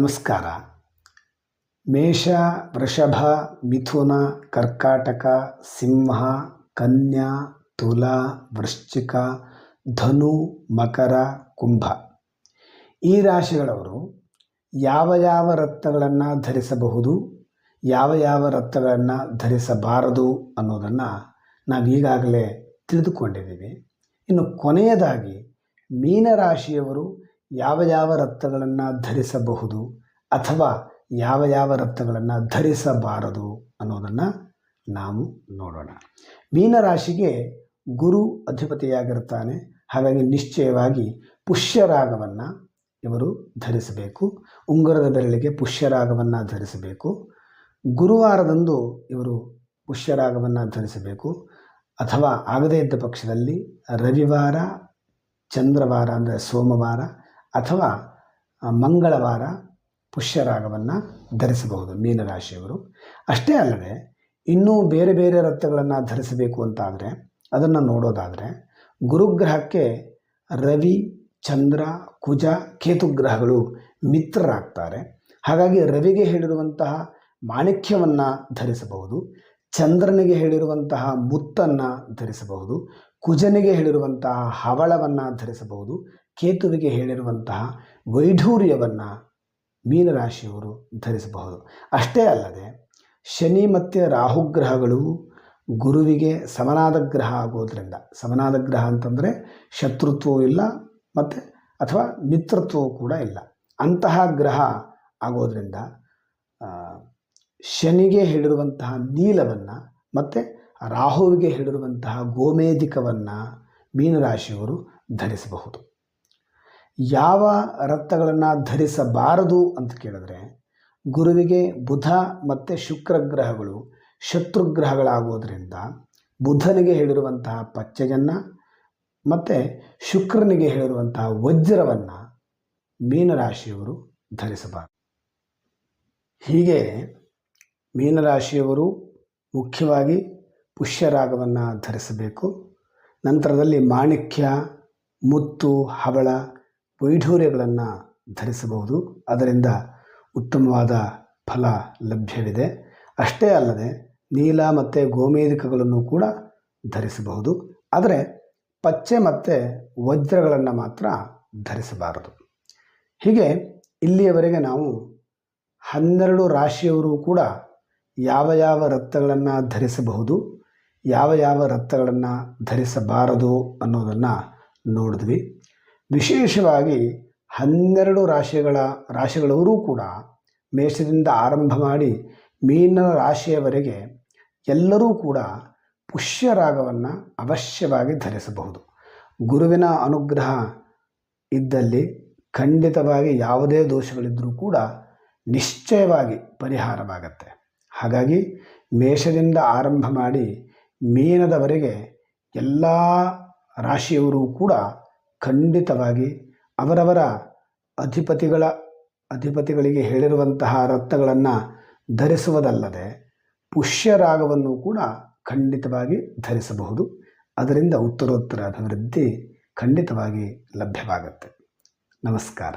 ನಮಸ್ಕಾರ. ಮೇಷ, ವೃಷಭ, ಮಿಥುನ, ಕರ್ಕಾಟಕ, ಸಿಂಹ, ಕನ್ಯಾ, ತುಲಾ, ವೃಶ್ಚಿಕ, ಧನು, ಮಕರ, ಕುಂಭ. ಈ ರಾಶಿಗಳವರು ಯಾವ ಯಾವ ರತ್ನಗಳನ್ನು ಧರಿಸಬಹುದು, ಯಾವ ಯಾವ ರತ್ನಗಳನ್ನು ಧರಿಸಬಾರದು ಅನ್ನೋದನ್ನು ನಾವು ಈಗಾಗಲೇ ತಿಳಿದುಕೊಂಡಿದ್ದೀವಿ. ಇನ್ನು ಕೊನೆಯದಾಗಿ ಮೀನರಾಶಿಯವರು ಯಾವ ಯಾವ ರಕ್ತಗಳನ್ನು ಧರಿಸಬಹುದು ಅಥವಾ ಯಾವ ಯಾವ ರಕ್ತಗಳನ್ನು ಧರಿಸಬಾರದು ಅನ್ನೋದನ್ನು ನಾವು ನೋಡೋಣ. ಮೀನರಾಶಿಗೆ ಗುರು ಅಧಿಪತಿಯಾಗಿರ್ತಾನೆ. ಹಾಗಾಗಿ ನಿಶ್ಚಯವಾಗಿ ಪುಷ್ಯರಾಗವನ್ನು ಇವರು ಧರಿಸಬೇಕು. ಉಂಗುರದ ಬೆರಳಿಗೆ ಪುಷ್ಯರಾಗವನ್ನು ಧರಿಸಬೇಕು. ಗುರುವಾರದಂದು ಇವರು ಪುಷ್ಯರಾಗವನ್ನು ಧರಿಸಬೇಕು. ಅಥವಾ ಆಗದೇ ಇದ್ದ ಪಕ್ಷದಲ್ಲಿ ರವಿವಾರ, ಚಂದ್ರವಾರ ಅಂದರೆ ಸೋಮವಾರ ಅಥವಾ ಮಂಗಳವಾರ ಪುಷ್ಯರಾಗವನ್ನು ಧರಿಸಬಹುದು ಮೀನರಾಶಿಯವರು. ಅಷ್ಟೇ ಅಲ್ಲದೆ, ಇನ್ನೂ ಬೇರೆ ಬೇರೆ ರತ್ನಗಳನ್ನು ಧರಿಸಬೇಕು ಅಂತಾದರೆ, ಅದನ್ನು ನೋಡೋದಾದರೆ, ಗುರುಗ್ರಹಕ್ಕೆ ರವಿ, ಚಂದ್ರ, ಕುಜ ಕೇತುಗ್ರಹಗಳು ಮಿತ್ರರಾಗ್ತಾರೆ. ಹಾಗಾಗಿ ರವಿಗೆ ಹೇಳಿರುವಂತಹ ಮಾಣಿಕ್ಯವನ್ನು ಧರಿಸಬಹುದು, ಚಂದ್ರನಿಗೆ ಹೇಳಿರುವಂತಹ ಮುತ್ತನ್ನು ಧರಿಸಬಹುದು, ಕುಜನಿಗೆ ಹೇಳಿರುವಂತಹ ಹವಳವನ್ನು ಧರಿಸಬಹುದು ಕೇತುವಿಗೆ ಹೇಳಿರುವಂತಹ ವೈಢೂರ್ಯವನ್ನು ಮೀನರಾಶಿಯವರು ಧರಿಸಬಹುದು. ಅಷ್ಟೇ ಅಲ್ಲದೆ, ಶನಿ ಮತ್ತು ರಾಹುಗ್ರಹಗಳು ಗುರುವಿಗೆ ಸಮನಾದ ಗ್ರಹ ಆಗೋದ್ರಿಂದ, ಸಮನಾದ ಗ್ರಹ ಅಂತಂದರೆ ಶತ್ರುತ್ವವೂ ಇಲ್ಲ ಮತ್ತು ಅಥವಾ ಮಿತ್ರತ್ವವೂ ಕೂಡ ಇಲ್ಲ. ಅಂತಹ ಗ್ರಹ ಆಗೋದ್ರಿಂದ ಶನಿಗೆ ಹೇಳಿರುವಂತಹ ನೀಲವನ್ನು ಮತ್ತು ರಾಹುವಿಗೆ ಹೇಳಿರುವಂತಹ ಗೋಮೇಧಿಕವನ್ನು ಮೀನರಾಶಿಯವರು ಧರಿಸಬಹುದು. ಯಾವ ರತ್ನಗಳನ್ನು ಧರಿಸಬಾರದು ಅಂತ ಕೇಳಿದ್ರೆ, ಗುರುವಿಗೆ ಬುಧ ಮತ್ತು ಶುಕ್ರ ಗ್ರಹಗಳು ಶತ್ರುಗ್ರಹಗಳಾಗೋದ್ರಿಂದ ಬುಧನಿಗೆ ಹೇಳಿರುವಂತಹ ಪಚ್ಚೆಯನ್ನು ಮತ್ತು ಶುಕ್ರನಿಗೆ ಹೇಳಿರುವಂತಹ ವಜ್ರವನ್ನು ಮೀನರಾಶಿಯವರು ಧರಿಸಬಾರದು. ಹೀಗೆ ಮೀನರಾಶಿಯವರು ಮುಖ್ಯವಾಗಿ ಪುಷ್ಯರಾಗವನ್ನು ಧರಿಸಬೇಕು. ನಂತರದಲ್ಲಿ ಮಾಣಿಕ್ಯ, ಮುತ್ತು, ಹವಳ ವೈಢೂರ್ಯಗಳನ್ನು ಧರಿಸಬಹುದು. ಅದರಿಂದ ಉತ್ತಮವಾದ ಫಲ ಲಭ್ಯವಿದೆ. ಅಷ್ಟೇ ಅಲ್ಲದೆ ನೀಲ ಮತ್ತು ಗೋಮೇಧಿಕಗಳನ್ನು ಕೂಡ ಧರಿಸಬಹುದು. ಆದರೆ ಪಚ್ಚೆ ಮತ್ತು ವಜ್ರಗಳನ್ನು ಮಾತ್ರ ಧರಿಸಬಾರದು. ಹೀಗೆ ಇಲ್ಲಿಯವರೆಗೆ ನಾವು ಹನ್ನೆರಡು ರಾಶಿಯವರು ಕೂಡ ಯಾವ ಯಾವ ರಕ್ತಗಳನ್ನು ಧರಿಸಬಹುದು, ಯಾವ ಯಾವ ರಕ್ತಗಳನ್ನು ಧರಿಸಬಾರದು ಅನ್ನೋದನ್ನು ನೋಡಿದ್ವಿ. ವಿಶೇಷವಾಗಿ ಹನ್ನೆರಡು ರಾಶಿಗಳ ರಾಶಿಗಳವರೂ ಕೂಡ ಮೇಷದಿಂದ ಆರಂಭ ಮಾಡಿ ಮೀನ ರಾಶಿಯವರೆಗೆ ಎಲ್ಲರೂ ಕೂಡ ಪುಷ್ಯರಾಗವನ್ನು ಅವಶ್ಯವಾಗಿ ಧರಿಸಬಹುದು. ಗುರುವಿನ ಅನುಗ್ರಹ ಇದ್ದಲ್ಲಿ ಖಂಡಿತವಾಗಿ ಯಾವುದೇ ದೋಷಗಳಿದ್ದರೂ ಕೂಡ ನಿಶ್ಚಯವಾಗಿ ಪರಿಹಾರವಾಗತ್ತೆ. ಹಾಗಾಗಿ ಮೇಷದಿಂದ ಆರಂಭ ಮಾಡಿ ಮೀನದವರೆಗೆ ಎಲ್ಲ ರಾಶಿಯವರೂ ಕೂಡ ಖಂಡಿತವಾಗಿ ಅವರವರ ಅಧಿಪತಿಗಳ, ಅಧಿಪತಿಗಳಿಗೆ ಹೇಳಿರುವಂತಹ ರತ್ನಗಳನ್ನು ಧರಿಸುವುದಲ್ಲದೆ ಪುಷ್ಯರಾಗವನ್ನು ಕೂಡ ಖಂಡಿತವಾಗಿ ಧರಿಸಬಹುದು. ಅದರಿಂದ ಉತ್ತರೋತ್ತರ ಅಭಿವೃದ್ಧಿ ಖಂಡಿತವಾಗಿ ಲಭ್ಯವಾಗುತ್ತೆ. ನಮಸ್ಕಾರ.